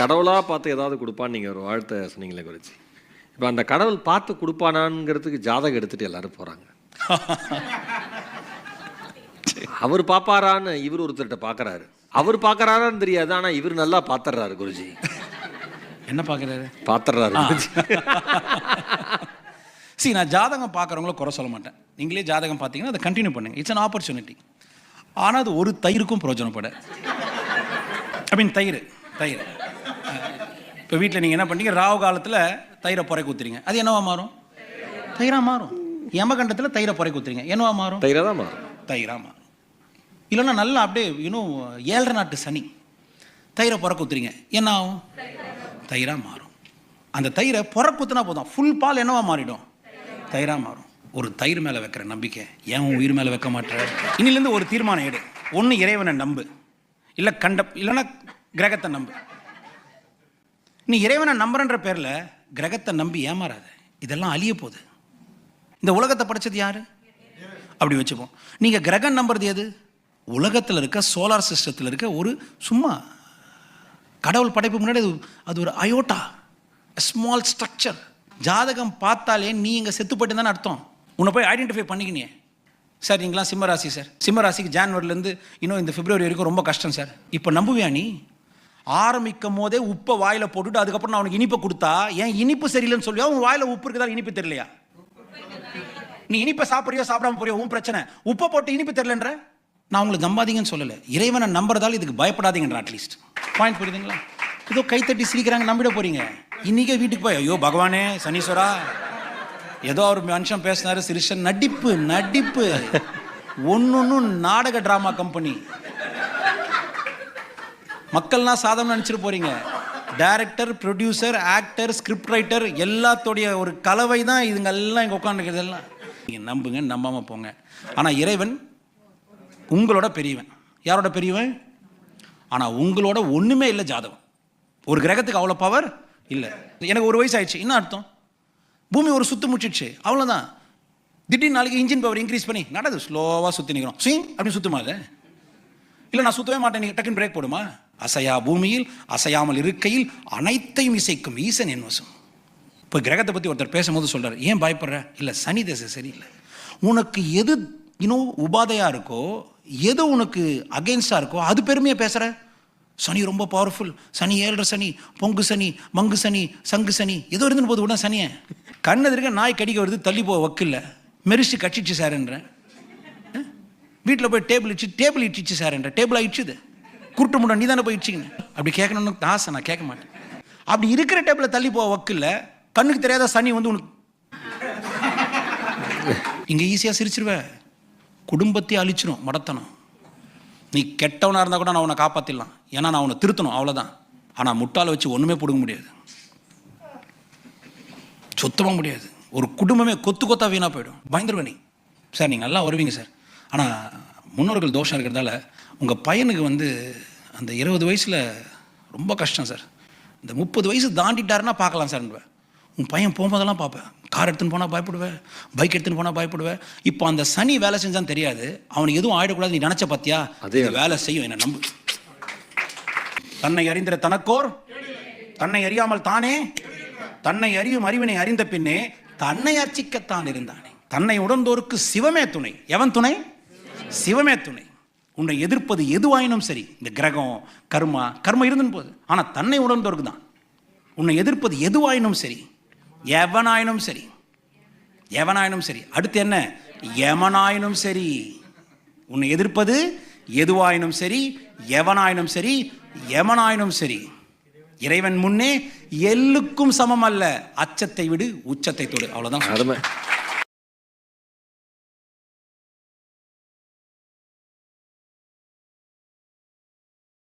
கடவுளாக பார்த்து ஏதாவது கொடுப்பான்னு நீங்கள் ஒரு வாழ்த்தை சொன்னீங்களே குருஜி. இப்போ அந்த கடவுள் பார்த்து கொடுப்பானாங்கிறதுக்கு ஜாதகம் எடுத்துட்டு எல்லாரும் போகிறாங்க அவர் பாப்பாரான்னு இவர் ஒருத்தர்கிட்ட பார்க்கறாரு. அவர் பார்க்கறாரான்னு தெரியாது ஆனால் இவர் நல்லா பார்த்துறாரு குருஜி. என்ன பார்க்குறாரு? பார்த்துறாரு குருஜி. சரி நான் ஜாதகம் பார்க்குறவங்கள குறை சொல்ல மாட்டேன். நீங்களே ஜாதகம் பார்த்தீங்கன்னா அதை கண்டினியூ பண்ணுங்க. இட்ஸ் an ஆப்பர்ச்சுனிட்டி ஆனால் அது ஒரு தயிருக்கும் பிரயோஜனப்பட ஐ மீன் தயிர் தயிர். இப்போ வீட்டில் நீங்கள் என்ன பண்ணீங்க ராவு காலத்தில் தயிரை புரை ஊத்துறீங்க அது என்னவா மாறும்? தயிராக மாறும். யமகண்டத்தில் தயிரை புரை ஊத்துறீங்க என்னவா மாறும்? தயிராக தான் மாறும். தயிராக மாறும். இல்லைன்னா நல்லா அப்படியே இன்னும் ஏழரை நாட்டு சனி. தயிரை புற ஊத்துறீங்க என்ன ஆகும்? தயிராக மாறும். அந்த தயிரை புற குத்துனா போதும். ஃபுல் பால் என்னவா மாறிடும்? தயிராக மாறும். ஒரு தயிர் மேலே வைக்கிற நம்பிக்கை. ஏன் உயிர் மேலே வைக்க மாட்டேற? இன்னிலேருந்து ஒரு தீர்மானம் எடு. ஒன்று இறைவனை நம்பு. இல்லை கண்ட இல்லைன்னா கிரகத்தை நம்பு. நீ இறைவனை நம்புறன்ற பேரில் கிரகத்தை நம்பி ஏமாறாத. இதெல்லாம் அழிய போகுது. இந்த உலகத்தை படைச்சது யாரு? அப்படி வச்சுப்போம். நீங்கள் கிரகம் நம்புறது எது? உலகத்தில் இருக்க சோலார் சிஸ்டத்தில் இருக்க ஒரு சும்மா கடவுள் படைப்பு முன்னாடி அது அது ஒரு அயோட்டா ஸ்மால் ஸ்ட்ரக்சர் ஜாதகம் பார்த்தாலே நீ இங்கே செத்து போய்ட்டு தானே அர்த்தம். உன்னை போய் ஐடென்டிஃபை பண்ணிக்கினியே. சார் நீங்களாம் சிம்மராசி சார். சிம்மராசிக்கு ஜான்வரிலேருந்து இன்னும் இந்த பிப்ரவரி வரைக்கும் ரொம்ப கஷ்டம் சார். இப்போ நம்புவியா நீ? ஆரம்பிக்கும் போதே உப்பை வாயில் போட்டுட்டு அதுக்கப்புறம் நான் உனக்கு இனிப்பை கொடுத்தா ஏன் இனிப்பு சரியில்லைன்னு சொல்லியா? உன் வாயில் உப்பு இருக்குதா இனிப்பு தெரியலையா? நீ இனிப்பை சாப்பிட்றியோ சாப்பிடாம போறியோ உன் பிரச்சனை. உப்பை போட்டு இனிப்பு தெரியலன்ற? நான் உங்களுக்கு நம்பாதீங்கன்னு சொல்லலை. இறைவனை நம்புறதால இதுக்கு பயப்படாதீங்கன்ற அட்லீஸ்ட் பாயிண்ட் புரியுதுங்களா? ஏதோ கைத்தட்டி சிரிக்கிறாங்க நம்பிட போறீங்க. இன்னைக்கே வீட்டுக்கு போய் ஐயோ பகவானே சனீஸ்வரா. ஏதோ அவர் மனுஷன் பேசினாரு சிரிஷன் நடிப்பு நடிப்பு. ஒன்னொன்னும் நாடக டிராமா கம்பெனி மக்கள்லாம் சாதம் நினச்சிட்டு போறீங்க. Director producer actor script writer எல்லாத்தோடைய ஒரு கலவை தான் இதுங்க எல்லாம் இங்கே உட்காந்துருக்கிறது எல்லாம். நீங்கள் நம்புங்க நம்பாமல் போங்க. ஆனால் இறைவன் உங்களோட பெரியவன். யாரோட பெரியவன்? ஆனால் உங்களோட ஒன்றுமே இல்லை ஜாதகம். ஒரு கிரகத்துக்கு அவ்வளோ பவர் இல்லை. எனக்கு ஒரு வயசு ஆயிடுச்சு என்ன அர்த்தம்? பூமி ஒரு சுத்து முச்சிடுச்சு அவ்வளோதான் திடீர்னு நாளைக்கு இன்ஜின் பவர் இன்க்ரீஸ் பண்ணி நடது ஸ்லோவாக சுற்றி நிற்கிறோம் ஸ்விங் அப்படின்னு சுத்துமா இல்லை இல்லை நான் சுத்தவே மாட்டேன். நீங்கள் டக்குன்னு பிரேக் போடுமா? அசையா பூமியில் அசையாமல் இருக்கையில் அனைத்தையும் இசைக்கும் ஈசன் என் வசம். இப்போ கிரகத்தை பற்றி ஒருத்தர் பேசும்போது சொல்கிறார் ஏன் பயப்படுற? இல்லை சனி தசை சரியில்லை. உனக்கு எது இன்னும் உபாதையாக இருக்கோ எது உனக்கு அகெயின்ஸ்டாக இருக்கோ அது பெருமையாக பேசுகிற சனி ரொம்ப பவர்ஃபுல் சனி ஏழரை சனி பொங்கு சனி மங்கு சனி சங்கு சனி ஏதோ இருந்துன்னு போது உடனே சனியை. கண்ணு நாய் கடிக்க வருது தள்ளி போக வக்கில்ல. மெரிச்சு கட்சிச்சு சார்ன்றேன் வீட்டில் போய் டேபிள் இச்சு டேபிள் இடிச்சு சார்ன்ற. டேபிளாக டேபிள் ஆயிடுச்சுது குருட்டு முட்டை நீ தானே போய் இடிச்சிங்க அப்படி கேட்கணும்னு ஆசை நான் கேட்க மாட்டேன். அப்படி இருக்கிற டேபிளில் தள்ளி போக வக்கில் கண்ணுக்கு தெரியாத சனி வந்து உனக்கு இங்கே ஈஸியாக சிரிச்சிருவேன் குடும்பத்தையே அழிச்சிரும் மடத்தனம். நீ கெட்டவனாக இருந்தால் கூட நான் உன்னை காப்பாற்றிடலாம் ஏன்னா நான் உன்னை திருத்தணும் அவ்வளோதான் ஆனால் முட்டாளை வச்சு ஒன்றுமே பிடுங்க முடியாது. சுத்தமாக முடியாது. ஒரு குடும்பமே கொத்து கொத்தா வீணாக போயிடும். பயந்துருவேன் நீ. சார் நீங்கள் நல்லா வருவீங்க சார். ஆனால் முன்னோர்கள் தோஷம் இருக்கிறதால உங்கள் பையனுக்கு வந்து அந்த இருபது வயசில் ரொம்ப கஷ்டம் சார். இந்த முப்பது வயசு தாண்டிட்டாருன்னா பார்க்கலாம் சார் உன் பையன் போகும்போதெல்லாம் பார்ப்பேன். கார் எடுத்துன்னு போனால் பயப்படுவேன் பைக் எடுத்துன்னு போனால் பயப்படுவேன். இப்போ அந்த சனி வேலை செஞ்சான்னு தெரியாது. அவனுக்கு எதுவும் ஆயிடக்கூடாது நீ நினச்ச பார்த்தியா அதே வேலை செய்யும் என்ன நம்பு. தன்னை அறிந்திர தனக்கோர் தன்னை அறியாமல் தானே? தன்னை அறியும் அறிவினை அறிந்த பின்னே தன்னை அர்ச்சிக்கத்தான் இருந்தானே. தன்னை உணர்ந்தோருக்கு சிவமே துணை. எவன் துணை? சிவமே துணை. உன்னை எதிர்ப்பது எதுவாயினும் சரி இந்த கிரகம் கர்மா கர்ம இருந்துன்னு போகுது. ஆனால் தன்னை உணர்ந்தோருக்கு தான் உன்னை எதிர்ப்பது எதுவாயினும் சரி எவனாயினும் சரி எவனாயினும் சரி. அடுத்து என்ன? எவனாயினும் சரி. உன்னை எதிர்ப்பது எதுவாயினும் சரி எவனாயினும் சரி எவனாயினும் சரி. இறைவன் முன்னே எல்லுக்கும் சமம் அல்ல அச்சத்தை விடு உச்சத்தை தொடு. அவ்வளோதான் அருமை.